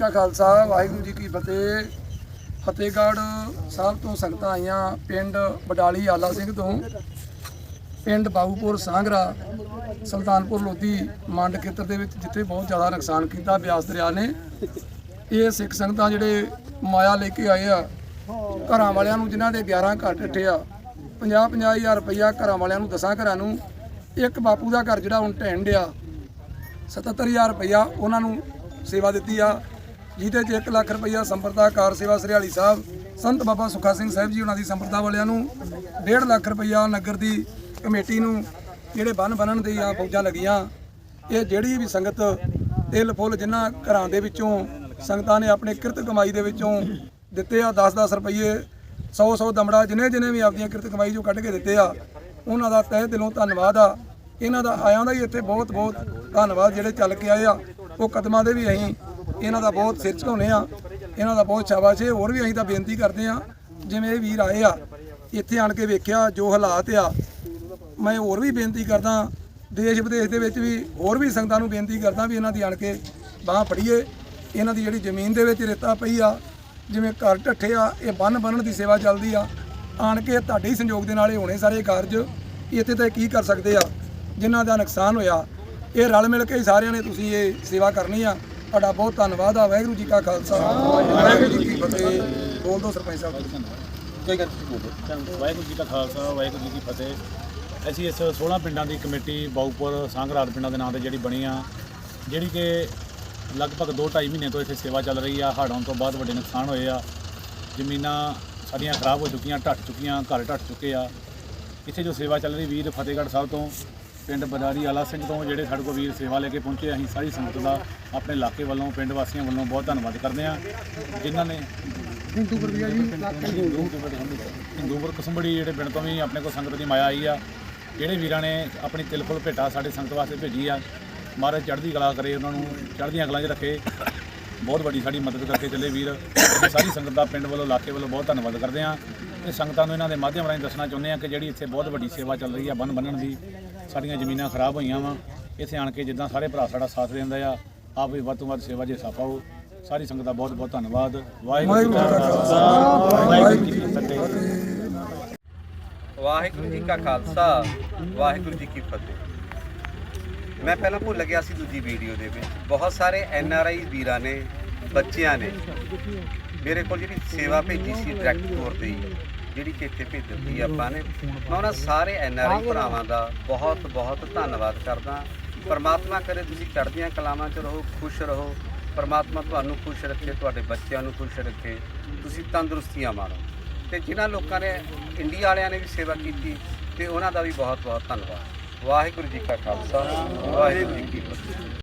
ਕਾ ਖਾਲਸਾ, ਵਾਹਿਗੁਰੂ ਜੀ ਕੀ ਫਤਿਹ। ਫਤਿਹਗੜ੍ਹ ਸਾਹਿਬ ਤੋਂ ਸੰਗਤਾਂ ਆਈਆਂ ਪਿੰਡ ਬਡਾਲੀ ਆਲਾ ਸਿੰਘ ਤੋਂ। ਪਿੰਡ ਬਾਬੂਪੁਰ ਸਾਂਗਰਾ ਸੁਲਤਾਨਪੁਰ ਲੋਧੀ ਮੰਡ ਖੇਤਰ ਦੇ ਵਿੱਚ, ਜਿੱਥੇ ਬਹੁਤ ਜ਼ਿਆਦਾ ਨੁਕਸਾਨ ਕੀਤਾ ਬਿਆਸ ਦਰਿਆ ਨੇ। ਇਹ ਸਿੱਖ ਸੰਗਤਾਂ ਜਿਹੜੇ ਮਾਇਆ ਲੈ ਕੇ ਆਏ ਆ, ਘਰਾਂ ਵਾਲਿਆਂ ਨੂੰ ਜਿਨ੍ਹਾਂ ਦੇ 11 ਘਰ ਟੱਟੇ ਆ 50 50000 ਰੁਪਈਆ ਘਰਾਂ ਵਾਲਿਆਂ ਨੂੰ ਦਸਾਂ ਘਰਾਂ ਨੂੰ, ਇੱਕ ਬਾਪੂ ਦਾ ਘਰ ਜਿਹੜਾ ਹੁਣ ਢਹਿਣ ਡਿਆ 77000 ਰੁਪਇਆ ਉਹਨਾਂ ਨੂੰ ਸੇਵਾ ਦਿੱਤੀ ਆ। ਜਿਹਦੇ 'ਚ 1 ਲੱਖ ਰੁਪਈਆ ਸੰਪਰਦਾ ਕਾਰ ਸੇਵਾ ਸਰਿਆਲੀ ਸਾਹਿਬ, ਸੰਤ ਬਾਬਾ ਸੁਖਾ ਸਿੰਘ ਸਾਹਿਬ ਜੀ ਉਹਨਾਂ ਦੀ ਸੰਪਰਦਾ ਵਾਲਿਆਂ ਨੂੰ 1.5 ਲੱਖ ਰੁਪਈਆ ਨਗਰ ਦੀ ਕਮੇਟੀ ਨੂੰ ਜਿਹੜੇ ਬੰਨ ਬੰਨਣ ਦੀ ਆ ਫੌਜਾਂ ਲੱਗੀਆਂ। ਇਹ ਜਿਹੜੀ ਵੀ ਸੰਗਤ ਤਿਲ ਫੁੱਲ ਜਿਨ੍ਹਾਂ ਘਰਾਂ ਦੇ ਵਿੱਚੋਂ ਸੰਗਤਾਂ ਨੇ ਆਪਣੇ ਕਿਰਤ ਕਮਾਈ ਦੇ ਵਿੱਚੋਂ ਦਿੱਤੇ ਆ 10-10 ਰੁਪਏ 100-100 ਦਮੜਾ, ਜਿਨੇ ਜਿਨੇ ਵੀ ਆਪਦੀਆਂ ਕਿਰਤ ਕਮਾਈ ਚੋਂ ਕੱਢ ਕੇ ਦਿੱਤੇ ਆ, ਉਹਨਾਂ ਦਾ ਤਹਿ ਦਿਲੋਂ ਧੰਨਵਾਦ ਆ। ਇਹਨਾਂ ਦਾ ਆਇਆਂ ਦਾ ਹੀ ਇੱਥੇ ਬਹੁਤ ਬਹੁਤ ਧੰਨਵਾਦ ਜਿਹੜੇ ਚੱਲ ਕੇ ਆਏ ਆ। ਉਹ ਕਦਮਾਂ ਦੇ ਵੀ ਅਸੀਂ ਇਹਨਾਂ ਦਾ ਬਹੁਤ ਸਿਰ ਝੁਕਾਉਂਦੇ ਆ ਇਹਨਾਂ ਦਾ ਬਹੁਤ ਸ਼ਾਬਾਸ਼ ਹੈ। ਹੋਰ ਵੀ ਅਸੀਂ ਤਾਂ ਬੇਨਤੀ ਕਰਦੇ ਆ ਜਿਵੇਂ ਇਹ ਵੀਰ ਆਏ ਆ, ਇੱਥੇ ਆਣ ਕੇ ਵੇਖਿਆ ਜੋ ਹਾਲਾਤ ਆ, ਮੈਂ ਹੋਰ ਵੀ ਬੇਨਤੀ ਕਰਦਾ ਦੇਸ਼ ਵਿਦੇਸ਼ ਦੇ ਵਿੱਚ ਵੀ ਹੋਰ ਵੀ ਸੰਗਤਾਂ ਨੂੰ ਬੇਨਤੀ ਕਰਦਾ ਵੀ ਇਹਨਾਂ ਦੀ ਆਣ ਕੇ ਬਾਹ ਫੜੀਏ। ਇਹਨਾਂ ਦੀ ਜਿਹੜੀ ਜ਼ਮੀਨ ਦੇ ਵਿੱਚ ਰੇਤਾ ਪਈ ਆ, ਜਿਵੇਂ ਘਰ ਢੱਠੇ ਆ, ਇਹ ਬੰਨ ਬੰਨਣ ਦੀ ਸੇਵਾ ਚੱਲਦੀ ਆ। ਆਣ ਕੇ ਤੁਹਾਡੇ ਸੰਯੋਗ ਦੇ ਨਾਲ ਇਹ ਹੋਣੇ ਸਾਰੇ ਕਾਰਜ। ਇੱਥੇ ਤਾਂ ਕੀ ਕਰ ਸਕਦੇ ਆ, ਜਿਨ੍ਹਾਂ ਦਾ ਨੁਕਸਾਨ ਹੋਇਆ, ਇਹ ਰਲ ਮਿਲ ਕੇ ਸਾਰਿਆਂ ਨੇ ਤੁਸੀਂ ਇਹ ਸੇਵਾ ਕਰਨੀ ਆ। ਤੁਹਾਡਾ ਬਹੁਤ ਧੰਨਵਾਦ ਆ, ਵਾਹਿਗੁਰੂ ਜੀ ਕਾ ਖਾਲਸਾ। ਵਾਹਿਗੁਰੂ ਜੀ ਕੀ ਫਤਿਹ। ਬੋਲ ਦੋ ਸਰਪੰਚ ਸਾਹਿਬ ਵਾਹਿਗੁਰੂ ਜੀ ਕਾ ਖਾਲਸਾ, ਵਾਹਿਗੁਰੂ ਜੀ ਕੀ ਫਤਿਹ। ਅਸੀਂ ਇਸ 16 ਪਿੰਡਾਂ ਦੀ ਕਮੇਟੀ ਬਾਉਪੁਰ ਸੰਘਰਾਤ ਪਿੰਡਾਂ ਦੇ ਨਾਂ ਤੇ ਜਿਹੜੀ ਬਣੀ ਆ, ਜਿਹੜੀ ਕਿ ਲਗਭਗ 2.5 ਮਹੀਨੇ ਤੋਂ ਇੱਥੇ ਸੇਵਾ ਚੱਲ ਰਹੀ ਆ, ਹੜ੍ਹ ਆਉਣ ਤੋਂ ਬਾਅਦ ਵੱਡੇ ਨੁਕਸਾਨ ਹੋਏ ਆ। ਜ਼ਮੀਨਾਂ ਸਾਰੀਆਂ ਖਰਾਬ ਹੋ ਚੁੱਕੀਆਂ, ਢੱਟ ਚੁੱਕੀਆਂ, ਘਰ ਢੱਟ ਚੁੱਕੇ ਆ। ਇੱਥੇ ਜੋ ਸੇਵਾ ਚੱਲ ਰਹੀ, ਵੀਰ ਫਤਿਹਗੜ੍ਹ ਸਾਹਿਬ ਤੋਂ ਪਿੰਡ ਬਦਾਰੀ ਆਲਾ ਸਿੰਘ ਤੋਂ ਜਿਹੜੇ ਸਾਡੇ ਕੋਲ ਵੀਰ ਸੇਵਾ ਲੈ ਕੇ ਪਹੁੰਚੇ, ਅਸੀਂ ਸਾਰੀ ਸੰਗਤ ਦਾ ਆਪਣੇ ਇਲਾਕੇ ਵੱਲੋਂ, ਪਿੰਡ ਵਾਸੀਆਂ ਵੱਲੋਂ ਬਹੁਤ ਧੰਨਵਾਦ ਕਰਦੇ ਹਾਂ। ਜਿਨ੍ਹਾਂ ਨੇ ਹਿੰਦੂਪੁਰ ਵੀ ਆ ਜੀ ਹਿੰਦੂਪੁਰ ਕਸੰਬੜੀ ਜਿਹੜੇ ਪਿੰਡ ਤੋਂ ਵੀ ਆਪਣੇ ਕੋਲ ਸੰਗਤ ਦੀ ਮਾਇਆ ਆਈ ਆ, ਜਿਹੜੇ ਵੀਰਾਂ ਨੇ ਆਪਣੀ ਤਿਲ ਫੁੱਲ ਭੇਟਾ ਸਾਡੇ ਸੰਗਤ ਵਾਸਤੇ ਭੇਜੀ ਆ, ਮਹਾਰਾਜ ਚੜ੍ਹਦੀ ਕਲਾ ਕਰੇ ਉਹਨਾਂ ਨੂੰ, ਚੜ੍ਹਦੀਆਂ ਕਲਾਂ 'ਚ ਰੱਖੇ। ਬਹੁਤ ਵੱਡੀ ਸਾਡੀ ਮਦਦ ਕਰਕੇ ਚੱਲੇ ਵੀਰ। ਸਾਰੀ ਸੰਗਤ ਦਾ ਪਿੰਡ ਵੱਲੋਂ, ਇਲਾਕੇ ਵੱਲੋਂ ਬਹੁਤ ਧੰਨਵਾਦ ਕਰਦੇ ਹਾਂ। ਤੇ ਸੰਗਤਾਂ ਨੂੰ ਇਹਨਾਂ ਦੇ ਮਾਧਿਅਮ ਰਾਹੀਂ ਦੱਸਣਾ ਚਾਹੁੰਦੇ ਹਾਂ ਕਿ ਜਿਹੜੀ ਇੱਥੇ ਬਹੁਤ ਵੱਡੀ ਸੇਵਾ ਚੱਲ ਰਹੀ ਆ, ਬੰਨ ਬੰਨਣ ਦੀ। ਸਾਡੀਆਂ ਜ਼ਮੀਨਾਂ ਖਰਾਬ ਹੋਈਆਂ ਵਾ। ਇੱਥੇ ਆਣ ਕੇ ਜਿੱਦਾਂ ਸਾਰੇ ਭਰਾ ਸਾਡਾ ਸਾਥ ਦਿੰਦੇ ਆ, ਆਪ ਵੀ ਵੱਧ ਤੋਂ ਵੱਧ ਸੇਵਾ ਜੇ ਪਾਓ। ਸਾਰੀ ਸੰਗਤ ਦਾ ਬਹੁਤ ਬਹੁਤ ਧੰਨਵਾਦ। ਵਾਹਿਗੁਰੂ ਜੀ ਕਾ ਖਾਲਸਾ, ਵਾਹਿਗੁਰੂ ਜੀ ਕੀ ਫਤਿਹ। ਵਾਹਿਗੁਰੂ ਜੀ ਕਾ ਖਾਲਸਾ, ਵਾਹਿਗੁਰੂ ਜੀ ਕੀ ਫਤਿਹ। ਮੈਂ ਪਹਿਲਾਂ ਭੁੱਲ ਗਿਆ ਸੀ ਦੂਜੀ ਵੀਡੀਓ ਦੇ ਵਿੱਚ। ਬਹੁਤ ਸਾਰੇ ਐਨ ਆਰ ਆਈ ਵੀਰਾਂ ਨੇ, ਬੱਚਿਆਂ ਨੇ ਮੇਰੇ ਕੋਲ ਜਿਹੜੀ ਸੇਵਾ ਭੇਜੀ ਸੀ ਡਾਇਰੈਕਟ ਤੌਰ ਤੇ ਜਿਹੜੀ ਕਿ ਇੱਥੇ ਭੇਜ ਦਿੱਤੀ ਆਪਾਂ ਨੇ। ਮੈਂ ਉਹਨਾਂ ਸਾਰੇ ਐਨ ਆਰ ਆਈ ਭਰਾਵਾਂ ਦਾ ਬਹੁਤ ਬਹੁਤ ਧੰਨਵਾਦ ਕਰਦਾ। ਪਰਮਾਤਮਾ ਕਰੇ ਤੁਸੀਂ ਚੜ੍ਹਦੀਆਂ ਕਲਾਵਾਂ 'ਚ ਰਹੋ, ਖੁਸ਼ ਰਹੋ। ਪਰਮਾਤਮਾ ਤੁਹਾਨੂੰ ਖੁਸ਼ ਰੱਖੇ, ਤੁਹਾਡੇ ਬੱਚਿਆਂ ਨੂੰ ਖੁਸ਼ ਰੱਖੇ। ਤੁਸੀਂ ਤੰਦਰੁਸਤੀਆਂ ਮਾਣੋ। ਤੇ ਜਿਨ੍ਹਾਂ ਲੋਕਾਂ ਨੇ ਇੰਡੀਆ ਵਾਲਿਆਂ ਨੇ ਵੀ ਸੇਵਾ ਕੀਤੀ, ਤੇ ਉਹਨਾਂ ਦਾ ਵੀ ਬਹੁਤ ਬਹੁਤ ਧੰਨਵਾਦ। ਵਾਹਿਗੁਰੂ ਜੀ ਕਾ ਖਾਲਸਾ, ਵਾਹਿਗੁਰੂ ਜੀ ਕੀ ਫਤਿਹ।